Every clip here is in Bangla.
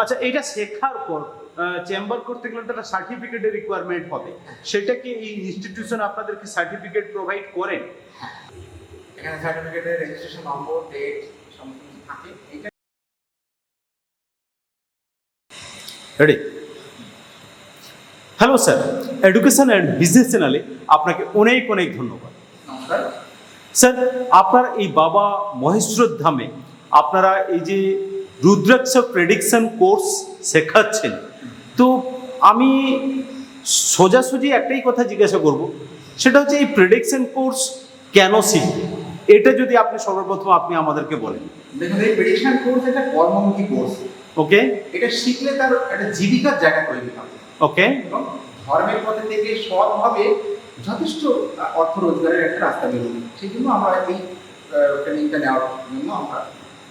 আচ্ছা এটা শেখার পর চেম্বার করতে গেলে তো একটা সার্টিফিকেটের রিকোয়ারমেন্ট হবে। সেটা কি এই ইনস্টিটিউশন আপনাদেরকে সার্টিফিকেট প্রোভাইড করেন এখানে সার্টিফিকেটের রেজিস্ট্রেশন নম্বর ডেট সমস্ত থাকে। এইটা ready hello sir education and business চ্যানেলে আপনাকে অনেক অনেক ধন্যবাদ। স্যার আপনার এই বাবা মহেশ্বর ধামে আপনারা এই যে রুদ্রাক্ষ প্রেডিকশন কোর্স শেখাচ্ছেন। তো আমি সোজাসুজি একটাই কথা জিজ্ঞাসা করব সেটা হচ্ছে এই প্রেডিকশন কোর্স কেন শিখবে এটা যদি আপনি সর্বপ্রথম আপনি আমাদেরকে বলেন। দেখুন এই প্রেডিকশন কোর্স একটা কর্মমুখী কোর্স ওকে এটা শিখলে তার একটা জীবিকার জায়গা দিতে হবে। ওকে এবং ধর্মের পথে থেকে সৎভাবে যথেষ্ট অর্থ রোজগারের একটা রাস্তা বেরোবে। সেই জন্য আমরা এই ট্রেনিংটা নেওয়ার জন্য আমরা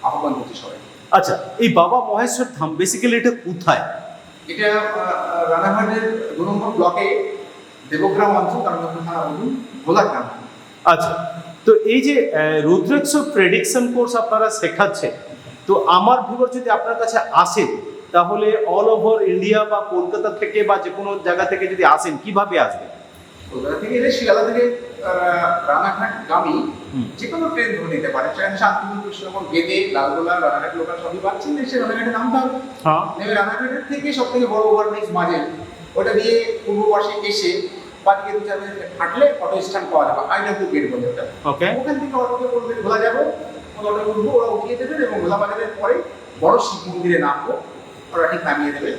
আহ্বান করছি সবাই আচ্ছা এই বাবা মহেশ্বর ধাম বেসিক্যালি এটা কোথায় এটা রানাঘাটের দু নম্বর ব্লকে দেবগ্রাম অঞ্চল থানা বলুন ভোলাগ্রাম আচ্ছা তো এই যে রুদ্রাক্ষ প্রেডিকশন কোর্স আপনারা শেখাচ্ছেন তো আমার ভিউয়ার যদি আপনার কাছে আসেন তাহলে অল ওভার ইন্ডিয়া বা কলকাতা থেকে বা যে কোনো জায়গা থেকে যদি আসেন কীভাবে আসবেন কলকাতা থেকে এলে শিয়ালদা থেকে রানাঘাট গামী। যে কোনো ট্রেন ধরে নিতে পারে। সেখানে শান্তিপুর কৃষ্ণনগর গেদে লালগোলা রানাঘাট লোকাল সবই পাচ্ছেন এসে রানাঘাটে নামতে হবে। হ্যাঁ। নেমে রানাঘাটের থেকে সব থেকে বড় ওভারব্রিজ মাঝে ওটা দিয়ে পূর্ব পাশে এসে বাদিকে দু চার মিনিট হাঁটলে অটো স্ট্যান্ড পাওয়া যাবে আইনাপুর গেট বলে ওটা ওকে। ওখান থেকে অটোকে বলবে ভোলা যাব। অটো উঠবো ওরা উঠিয়ে দেবেন এবং ভোলা বাজারের পরে বড় শিব মন্দিরে নামবো। ওরা ঠিক নামিয়ে দেবে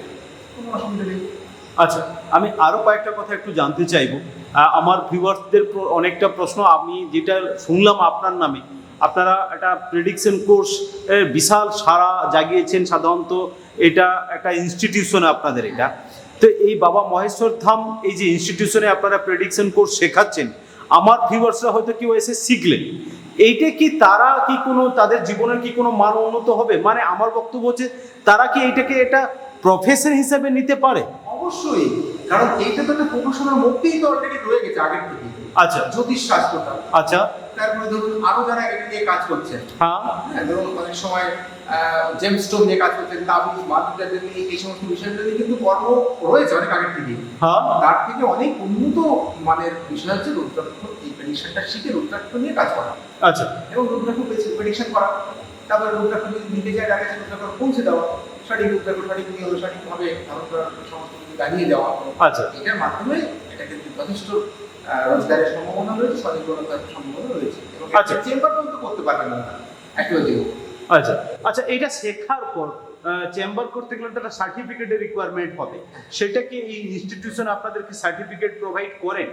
কোনো অসুবিধা নেই। আচ্ছা আমি আরও কয়েকটা কথা একটু জানতে চাইব। আমার ভিউয়ার্সদের অনেকটা প্রশ্ন। আমি যেটা শুনলাম আপনার নামে, আপনারা একটা প্রেডিকশন কোর্স বিশাল সারা জাগিয়েছেন সাধারণত, এটা একটা ইনস্টিটিউশনে আপনাদের এটা। তো এই বাবা মহেশ্বর ধাম, এই যে ইনস্টিটিউশনে আপনারা প্রেডিকশন কোর্স শেখাচ্ছেন, আমার ভিউয়ার্সরা হয়তো কেউ এসে শিখলেন। এইটা কি তারা কি কোনো, তাদের জীবনের কি কোনো মান উন্নত হবে? মানে আমার বক্তব্য হচ্ছে, তারা কি এইটাকে এটা প্রফেশন হিসেবে নিতে পারে? অবশ্যই। কারণ এইটা তো একটা প্রফেশনাল মধ্যেই তো অলরেডি রয়ে গেছে আগের থেকে। আচ্ছা। জ্যোতিষ শাস্ত্রটা। আচ্ছা। তারপরে ধরুন আরও যারা এটা নিয়ে কাজ হ্যাঁ। হ্যাঁ, ধরুন অনেক সময় জেমস্টোন নিয়ে কাজ করছেন তাবিজ নিয়ে এই সমস্ত বিষয়গুলো নিয়ে কিন্তু কর্ম রয়েছে অনেক আগের থেকে। হ্যাঁ। তার থেকে অনেক উন্নত মানের বিষয় হচ্ছে রুদ্রাক্ষ এই প্রেডিকশনটা শিখে রুদ্রাক্ষ নিয়ে কাজ করা। আচ্ছা। এবং রুদ্রাক্ষ প্রেডিকশন করা। তারপরে রুদ্রাক্ষ যদি নিতে যায় আগে রুদ্রাক্ষ পৌঁছে দেওয়া। সঠিক রুদ্রাক্ষ সঠিক নিয়ম সঠিকভাবে ধারণ সমস্ত কিছু জানিয়ে দেওয়া আচ্ছা। এটার মাধ্যমে এটা কিন্তু যথেষ্ট রোজগারের সম্ভাবনা রয়েছে স্বনির্ভরতার সম্ভাবনা রয়েছে। আচ্ছা। চেম্বার পর্যন্ত করতে পারবেন না অ্যাকুরেট আচ্ছা। আচ্ছা এটা শেখার পর চেম্বার করতে গেলে একটা সার্টিফিকেটের রিকোয়ারমেন্ট হবে। সেটা কি এই ইনস্টিটিউশন আপনাদেরকে সার্টিফিকেট প্রোভাইড করেন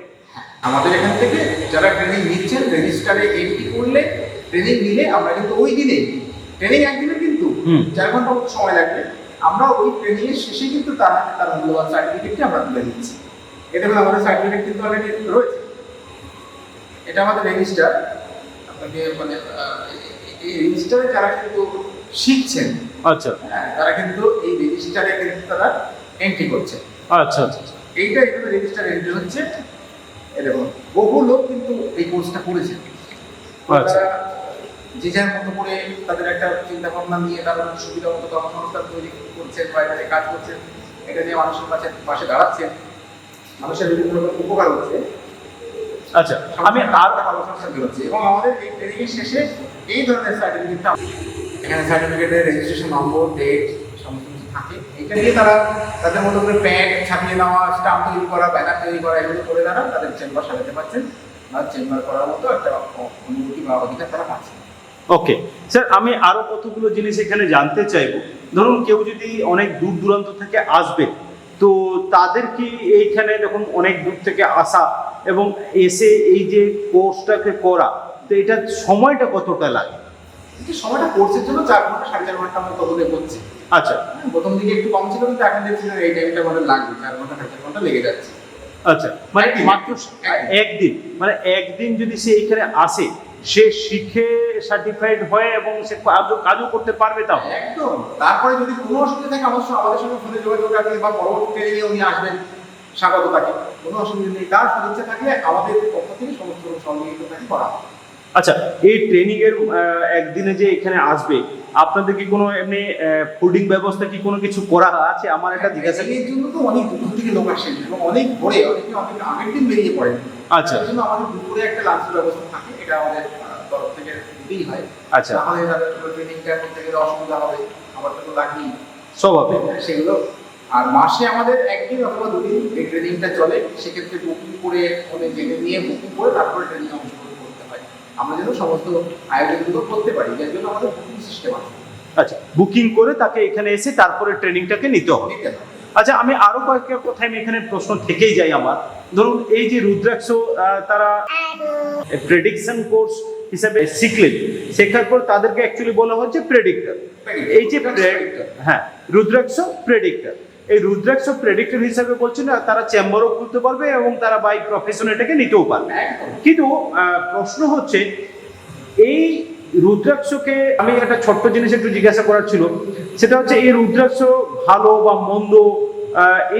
আমাদের এখান থেকে যারা ট্রেনিং নিচ্ছেন রেজিস্টারে এন্ট্রি করলে ট্রেনিং নিলে আমরা কিন্তু ওই দিনে ট্রেনিং একদিনে। চার ঘণ্টা মতো সময় লাগবে। আমরা ওই ট্রেনিং এর শেষে কিন্তু তার হাতে তার মূল্যবান সার্টিফিকেটটি আমরা তুলে দিচ্ছি এটা হলো আমাদের সার্টিফিকেট কিন্তু অলরেডি রয়েছে। এটা আমাদের রেজিস্টার আপনাকে মানে এই- এই রেজিস্টারে যারা কিন্তু শিখছেন আচ্ছা। হ্যাঁ, তারা কিন্তু এই রেজিস্টারে কিন্তু তারা এন্ট্রি করছে। আচ্ছা আচ্ছা আচ্ছা। এইটা এখানে রেজিস্টার এন্ট্রি হচ্ছে। এরকম বহু লোক কিন্তু এই কোর্সটা করেছে। আচ্ছা। যে যার মতো করে তাদের একটা চিন্তা ভাবনা নিয়ে তারা সুবিধা মতো কর্মসংস্থান তৈরি করছেন বা এখানে কাজ করছেন এটা নিয়ে মানুষের কাছে পাশে দাঁড়াচ্ছেন মানুষের বিভিন্ন রকম উপকার হচ্ছে। আচ্ছা আমি আর কর্মসংস্থান বেরোচ্ছে এবং আমাদের এই ট্রেনিং এর শেষে এই ধরনের সার্টিফিকেটটা এখানে সার্টিফিকেটের রেজিস্ট্রেশন নম্বর ডেট সমস্ত কিছু থাকে। এটা দিয়ে তারা তাদের মতো করে প্যাড ছাপিয়ে নেওয়া স্টাম্প তৈরি করা ব্যানার তৈরি করা এগুলো করে তারা তাদের চেম্বার সাজাতে পারছেন। বা চেম্বার করার মতো একটা অনুভূতি বা অধিকার তারা পাচ্ছেন ওকে স্যার আমি আরও কতগুলো জিনিস এখানে জানতে চাইব। ধরুন কেউ যদি অনেক দূর দূরান্ত থেকে আসবে তো তাদের কি এইখানে দেখুন অনেক দূর থেকে আসা এবং এসে এই যে কোর্সটাকে করা তো এটার সময়টা কতটা লাগে? সময়টা কোর্সের জন্য চার ঘণ্টা সাড়ে চার ঘণ্টা আমরা ততটা করছি। আচ্ছা। হ্যাঁ, প্রথম দিকে একটু কম ছিল কিন্তু এখন দেখছি এই টাইমটা আমাদের লাগবে চার ঘণ্টা সাড়ে চার ঘণ্টা লেগে যাচ্ছে। আচ্ছা মানে মাত্র একদিন। মানে একদিন যদি সে এইখানে আসে সে শিখে সার্টিফাইড হয় এবং সে কাজও কাজও করতে পারবে তাও। একদম। তারপরে যদি কোনো অসুবিধা থাকে সঙ্গে আমাদের সঙ্গে ফোনে যোগাযোগ রাখলে বা পরবর্তী ট্রেনিংয়ে উনি আসবেন। স্বাগত তাকে। কোনো অসুবিধা নেই। তার সদিচ্ছা থাকলে আমাদের পক্ষ থেকে সমস্ত রকম সহযোগিতা তাকে করা হবে। আচ্ছা এই ট্রেনিং এর একদিনে যে এখানে আসবে আপনাদের কি কোনো এমনি ফুডিং ব্যবস্থা কি কোনো কিছু করা আছে? আমার একটা জিজ্ঞাসা এর জন্য তো অনেক দূর থেকে লোক আসেন এবং অনেক ভোরে অনেকে অনেক আগের দিন বেরিয়ে পড়েন। আচ্ছা। জন্য আমাদের দুপুরে একটা লাঞ্চের ব্যবস্থা থাকে এটা আমাদের তরফ থেকে দিতেই হয়। আচ্ছা। আমাদের ট্রেনিংটা করতে গেলে অসুবিধা হবে আমার তো লাগেই স্বভাবে সেগুলো। আর মাসে আমাদের একদিন অথবা দুদিন এই ট্রেনিংটা চলে সেক্ষেত্রে বুকিং করে ওদের জেনে নিয়ে বুকিং করে তারপরে ট্রেনিং অংশগ্রহণ করতে হয়। আমরা যেন সমস্ত আয়োজনগুলো করতে পারি যার জন্য আমাদের বুকিং সিস্টেম আছে। আচ্ছা বুকিং করে তাকে এখানে এসে তারপরে ট্রেনিংটাকে নিতে হবে। নিতে হয়। আচ্ছা আমি আরও কয়েকটা কথা আমি এখানে প্রশ্ন থেকেই যাই আমার। ধরুন এই যে রুদ্রাক্ষ তারা প্রেডিকশন কোর্স হিসেবে শিখলেন শেখার পর তাদেরকে অ্যাকচুয়ালি বলা হচ্ছে প্রেডিক্টর এই যে হ্যাঁ রুদ্রাক্ষ প্রেডিক্টর এই রুদ্রাক্ষ প্রেডিক্টর হিসেবে বলছে না তারা চেম্বারও খুলতে পারবে এবং তারা বাই প্রফেশন এটাকে নিতেও পারবে। কিন্তু প্রশ্ন হচ্ছে এই রুদ্রাক্ষকে আমি একটা ছোট্ট জিনিস একটু জিজ্ঞাসা করার ছিল সেটা হচ্ছে এই রুদ্রাক্ষ ভালো বা মন্দ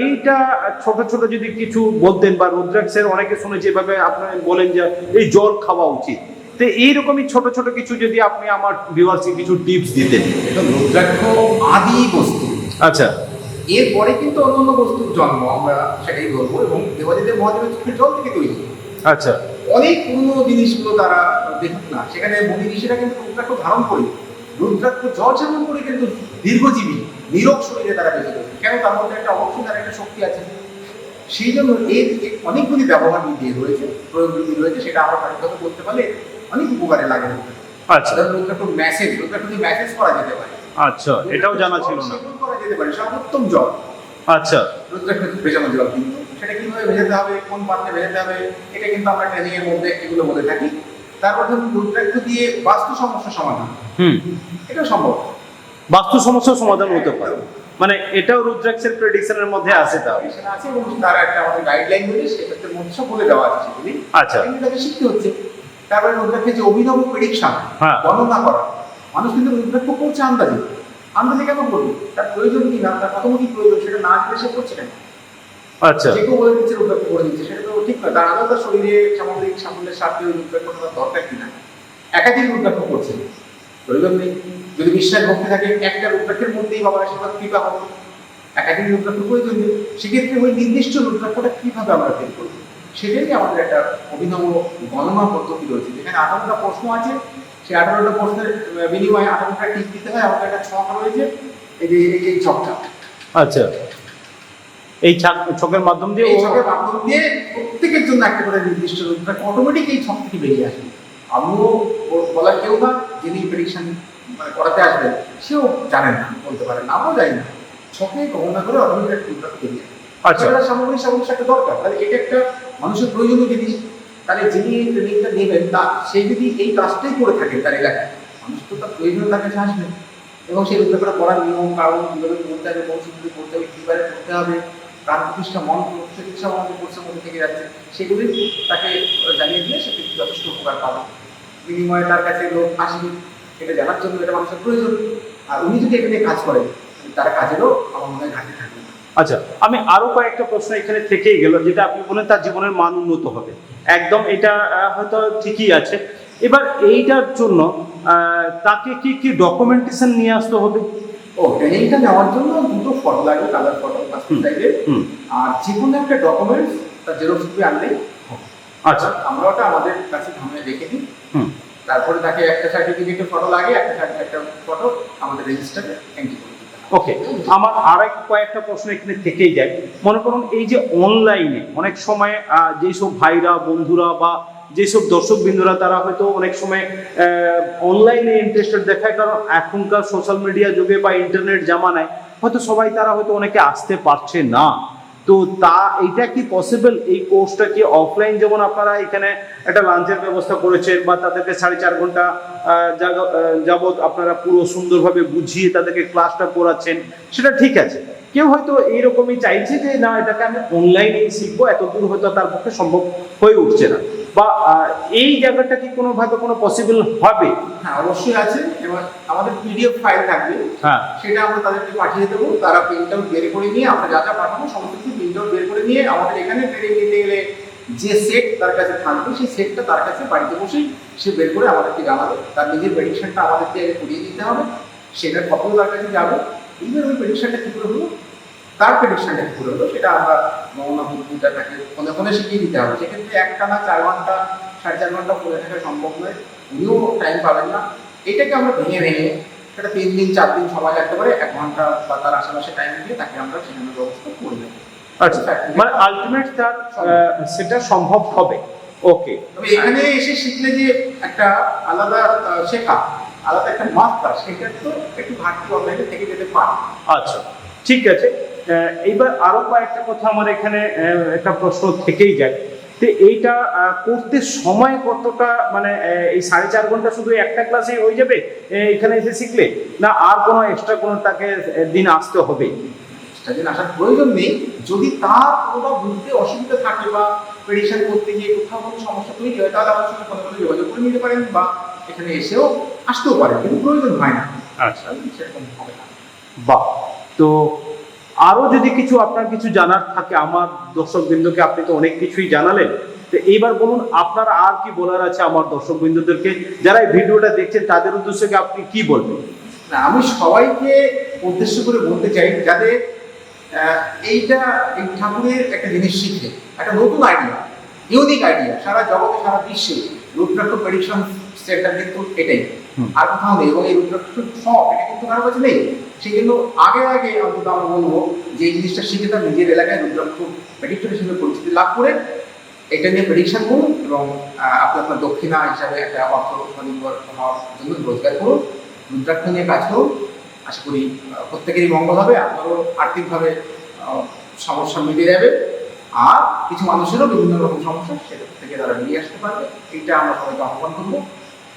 এইটা ছোট ছোট যদি কিছু বলতেন বা রুদ্রাক্ষের অনেকে শুনে যেভাবে আপনি বলেন যে এই জল খাওয়া উচিত। তো এইরকমই ছোট ছোট কিছু যদি আপনি আমার ভিউয়ার্সকে কিছু টিপস দিতেন। রুদ্রাক্ষ আদি বস্তু। আচ্ছা। এরপরে কিন্তু অন্যান্য বস্তুর জন্ম আমরা সেটাই বলব এবং দেবাদিদেব মহাদেবের জল থেকে তৈরি। আচ্ছা। অনেক পুরনো জিনিসগুলো তারা দেখুন না সেখানে মুনি ঋষিরা কিন্তু রুদ্রাক্ষ ধারণ করে রুদ্রাক্ষ জল সেবন করে কিন্তু দীর্ঘজীবী। নিরোগ শরীরে তারা বেঁচে গেছে। কেন তার মধ্যে একটা অবশ্যই তার একটা শক্তি আছে। সেই জন্য এর অনেকগুলি ব্যবহার বিধি রয়েছে প্রয়োগ বিধি রয়েছে সেটা আমরা সঠিকভাবে করতে পারলে অনেক উপকারে লাগে। আচ্ছা। সাধারণ রুদ্রাক্ষ মেসেজ রুদ্রাক্ষ দিয়ে মেসেজ করা যেতে পারে। আচ্ছা এটাও জানা ছিল না। করা যেতে পারে সর্বোত্তম জল। আচ্ছা। রুদ্রাক্ষ ভেজানো জল কিন্তু সেটা কীভাবে ভেজাতে হবে কোন পাত্রে ভেজাতে হবে এটা কিন্তু আমরা ট্রেনিং এর মধ্যে এগুলো বলে থাকি। তারপর ধরুন রুদ্রাক্ষ দিয়ে বাস্তু সমস্যা সমাধান হুম। এটা সম্ভব। বাস্তু সমস্যার সমাধান হতে পারে। মানে এটাও রুদ্রাক্ষের প্রেডিকশনের মধ্যে আছে তাহলে আছে এবং তার একটা আমাদের গাইডলাইন রয়েছে সেটাতে মধ্যে বলে দেওয়া আছে সেগুলি। আচ্ছা। তাকে শিখতে হচ্ছে। তারপরে রুদ্রাক্ষের যে অভিনব প্রেডিকশন হ্যাঁ। গণনা করা। মানুষ কিন্তু রুদ্রাক্ষ করছে আন্দাজে। আন্দাজে কেন করবে? তার প্রয়োজন কি না? তার প্রথম কি প্রয়োজন? সেটা না জেনে সে করছে কেন? আচ্ছা। যে কেউ বলে দিচ্ছে রুদ্রাক্ষ করে দিচ্ছে সেটা তো ঠিক নয়। তার তার শরীরে সামগ্রিক সাফল্যের স্বার্থে রুদ্রাক্ষ করার দরকার কিনা একাধিক রুদ্রাক্ষ করছে। প্রয়োজন নেই। যদি বিশ্বাস ভক্তি থাকে একটা রুদ্রাক্ষের মধ্যেই বাবার আশীর্বাদ কৃপা হবে একাধিক রুদ্রাক্ষ প্রয়োজন নেই। সেক্ষেত্রে ওই নির্দিষ্ট রুদ্রাক্ষটা কীভাবে আমরা বের করব? সেটাই আমাদের একটা অভিনব গণনা পদ্ধতি রয়েছে। যেখানে আঠারোটা প্রশ্ন আছে। সেই আঠারোটা প্রশ্নের বিনিময়ে আঠারোটা টিক দিতে হয়। আমাদের একটা ছক রয়েছে। এই যে এই ছকটা। আচ্ছা। এই ছকের মাধ্যম দিয়ে এই ছকের মাধ্যম দিয়ে প্রত্যেকের জন্য একটা করে নির্দিষ্ট রুদ্রাক্ষ অটোমেটিক এই ছক থেকে বেরিয়ে আসে আমিও বলার কেউ না। যিনি প্রেডিকশন মানে করাতে আসবেন সেও জানেন না বলতে পারেন না আমরাও জানি না। ছকে গণনা করে অটোমেটিক একটা আচ্ছা। সেটা সামগ্রিক সমস্যা একটা দরকার তাহলে এটা একটা মানুষের প্রয়োজনীয় জিনিস। তাহলে যিনি ট্রেনিংটা নেবেন তা সে যদি এই কাজটাই করে থাকেন তার এলাকায় মানুষ তো তার প্রয়োজনীয় তার কাছে আসবে। এবং সেই রুদ্রাক্ষটা পড়ার নিয়ম কারণ কীভাবে করতে হবে কোন সুবিধে করতে হবে কীভাবে করতে হবে প্রাণ প্রতিষ্ঠা মন চিকিৎসা আমাদের কোর্সের মধ্যে থেকে যাচ্ছে সেগুলি তাকে জানিয়ে দিলে সে কিন্তু যথেষ্ট উপকার পাবে। বিনিময়ে তার কাছে লোক আসবে এটা জানার জন্য এটা মানুষের প্রয়োজন। আর উনি যদি এখানে কাজ করেন তার কাজেরও আমার মনে হয় ঘাটতি থাকবে। আচ্ছা আমি আরও কয়েকটা প্রশ্ন এখানে থেকেই গেল যেটা আপনি বলেন তার জীবনের মান উন্নত হবে। একদম এটা হয়তো ঠিকই আছে। এবার এইটার জন্য তাকে কি কি ডকুমেন্টেশন নিয়ে আসতে হবে? ও ট্রেনিংটা নেওয়ার জন্য দুটো ফটো লাগবে কালার ফটো পাসপোর্ট সাইজের হুম। আর যে কোনো একটা ডকুমেন্টস তার জেরক্স কপি আনলেই হবে। আচ্ছা। আমরা ওটা আমাদের কাছে থামে রেখে দিই। তারপরে তাকে একটা সার্টিফিকেটের ফটো লাগে একটা একটা ফটো আমাদের রেজিস্টারে এন্ট্রি করে ওকে আমার আর এক কয়েকটা প্রশ্ন এখানে থেকেই যায়। মনে করুন এই যে অনলাইনে অনেক সময় আহ, যেসব ভাইরা বন্ধুরা বা যেসব দর্শক বিন্দুরা তারা হয়তো অনেক সময় অনলাইনে ইন্টারেস্টেড দেখায় কারণ এখনকার সোশ্যাল মিডিয়া যুগে বা ইন্টারনেট জামানায় হয়তো সবাই তারা হয়তো অনেকে আসতে পারছে না। তো তা এটা কি পসিবল এই কোর্সটা কি অফলাইন যেমন আপনারা এখানে একটা লাঞ্চের ব্যবস্থা করেছেন বা তাদেরকে সাড়ে চার ঘণ্টা যাবৎ আপনারা পুরো সুন্দরভাবে বুঝিয়ে তাদেরকে ক্লাসটা করাচ্ছেন সেটা ঠিক আছে। কেউ হয়তো এইরকমই চাইছে যে, না, এটাকে আমি অনলাইনেই শিখব এত দূর হয়তো তার পক্ষে সম্ভব হয়ে উঠছে না। বা এই জায়গাটা কি কোনোভাবে কোনো পসিবল হবে? হ্যাঁ অবশ্যই আছে। এবার আমাদের পিডিএফ ফাইল থাকবে। হ্যাঁ। সেটা আমরা তাদেরকে পাঠিয়ে দেবো। তারা প্রিন্ট আউট বের করে নিয়ে আমরা যা যা পাঠাবো সমস্ত কিছু প্রিন্ট আউট বের করে নিয়ে আমাদের এখানে ট্রেনিং নিতে গেলে যে সেট তার কাছে থাকবে সেই সেটটা তার কাছে বাড়িতে বসেই সে বের করে আমাদেরকে জানাবে। তার নিজের প্রেডিকশনটা আমাদেরকে করিয়ে দিতে হবে। সেটার কপি তার কাছে যাবে। ইভেন ওই প্রেডিকশনটা কী করে হলো? তার প্রেডিকশনটা কী হলো সেটা আমরা নমুনা বুদ্ধিটা তাকে ফোনে ফোনে শিখিয়ে দিতে হবে। সেক্ষেত্রে একটা না চার ঘণ্টা সাড়ে চার ঘণ্টা পড়ে থাকা সম্ভব নয় উনিও টাইম পাবেন না। এটাকে আমরা ভেঙে ভেঙে সেটা তিন দিন চার দিন সময় লাগতে পারে এক ঘণ্টা বা তার আশেপাশে টাইম দিয়ে তাকে আমরা সেখানে ব্যবস্থা করে দেবো। আচ্ছা মানে আলটিমেট তার সেটা সম্ভব হবে। ওকে তবে এখানে এসে শিখলে যে একটা আলাদা শেখা আলাদা একটা মাত্রা সেটা তো একটু ঘাটতি অনলাইনে থেকে যেতে পারে। আচ্ছা ঠিক আছে। এইবার আরও কয়েকটা কথা আমার এখানে একটা প্রশ্ন থেকেই যায়। তো এইটা করতে সময় কতটা মানে এই সাড়ে চার ঘণ্টা শুধু একটা ক্লাসে হয়ে যাবে এখানে এসে শিখলে? না আর কোনো এক্সট্রা কোনো তাকে দিন আসতে হবে? সেদিন আসার প্রয়োজন নেই। যদি তার কোনোটা বুঝতে অসুবিধা থাকে বা প্রেডিকশন করতে গিয়ে কোথাও কোনো সমস্যা তৈরি হয় তাহলে আমার সঙ্গে ফোনে ফোনে যোগাযোগ করে নিতে পারেন বা এখানে এসেও আসতেও পারেন কিন্তু প্রয়োজন হয় না। আচ্ছা। সেরকম হবে না। বাহ! তো আরও যদি কিছু আপনার কিছু জানার থাকে আমার দর্শক বিন্দুকে আপনি তো অনেক কিছুই জানালেন। তো এইবার বলুন আপনার আর কি বলার আছে আমার দর্শক বিন্দুদেরকে যারা এই ভিডিওটা দেখছেন তাদের উদ্দেশ্যকে আপনি কি বলবেন? না আমি সবাইকে উদ্দেশ্য করে বলতে চাই যাতে এইটা এই ঠাকুরের একটা জিনিস শিখে একটা নতুন আইডিয়া ইউনিক আইডিয়া সারা জগতে সারা বিশ্বে রুদ্রাক্ষ প্রেডিকশন সেন্টার কিন্তু এটাই। আর কোথাও নেই এবং এই রুদ্রাক্ষ সব এটা কিন্তু কারও কাছে নেই। সেই জন্য আগে আগে অন্তত আমরা বলব যে এই জিনিসটা শিখে তার নিজের এলাকায় রুদ্রাক্ষ প্রেডিক্টর হিসেবে পরিচিতি লাভ করে। এটা নিয়ে প্রেডিকশন করুন এবং আপনি আপনার দক্ষিণা হিসাবে একটা অর্থ স্বনির্ভর হওয়ার জন্য রোজগার করুন। রুদ্রাক্ষ নিয়ে কাজ করুন। আশা করি প্রত্যেকেরই মঙ্গল হবে, আপনারও আর্থিকভাবে সমস্যা মিটে যাবে। আর কিছু মানুষেরও বিভিন্ন রকম সমস্যা সেটা থেকে তারা নিয়ে আসতে পারবে। এইটা আমরা সবাইকে আহ্বান করব।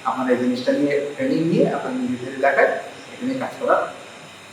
আপনারা এই জিনিসটা নিয়ে ট্রেনিং নিয়ে আপনার নিজেদের এলাকায় এটা নিয়ে কাজ করার